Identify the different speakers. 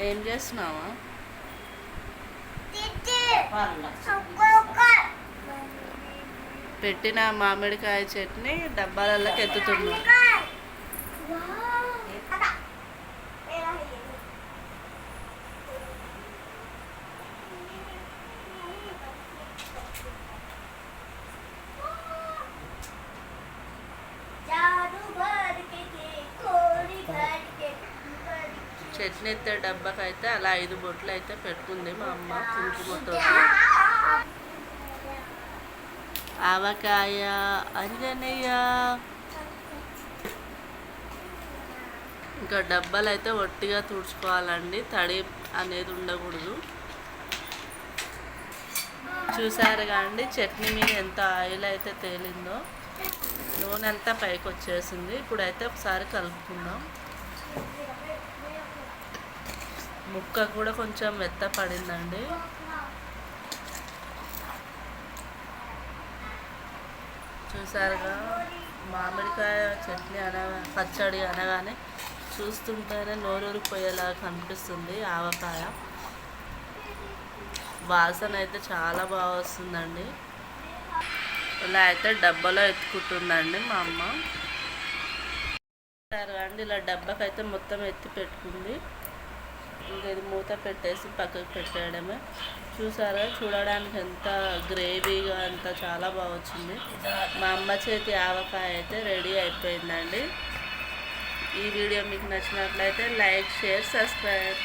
Speaker 1: ఏం చేస్తున్నావా? పెట్టిన మామిడికాయ చట్నీ డబ్బాలలోకి ఎత్తుతున్నాం చట్నీ ఎత్తే డబ్బాకైతే అలా ఐదు బొట్లు అయితే పెట్టుకుంది మా అమ్మ కుంకుమతో ఆవకాయ అంజనయ్య ఇంకా డబ్బాలు అయితే ఒట్టిగా తుడుచుకోవాలండి తడి అనేది ఉండకూడదు. చూసారు కాండి చట్నీ మీద ఎంత ఆయిల్ అయితే తేలిందో. నూనె అంతా పైకి వచ్చేసింది ఇప్పుడైతే ఒకసారి కలుపుకుందాం. ముక్క కూడా కొంచెం మెత్త పడిందండి చూసారుగా? మామిడికాయ చట్నీ అనగా పచ్చడి అనగానే చూస్తుంటేనే నోరూరిపోయేలా కనిపిస్తుంది ఆవకాయ. వాసన అయితే చాలా బాగా వస్తుందండి. ఇలా అయితే డబ్బాలో ఎత్తుకుంటుందండి మా అమ్మ. చూసారుగా అండి ఇలా డబ్బాకైతే మొత్తం ఎత్తి పెట్టుకుంది. లేదు. మూత పెట్టేసి పక్కకు పెట్టేయడమే. చూసారా? చూడడానికి ఎంత గ్రేవీగా అంత చాలా బాగా వచ్చింది మా అమ్మ చేతి ఆవకాయ అయితే రెడీ అయిపోయిందండి. ఈ వీడియో మీకు నచ్చినట్లయితే లైక్ షేర్ సబ్స్క్రైబ్.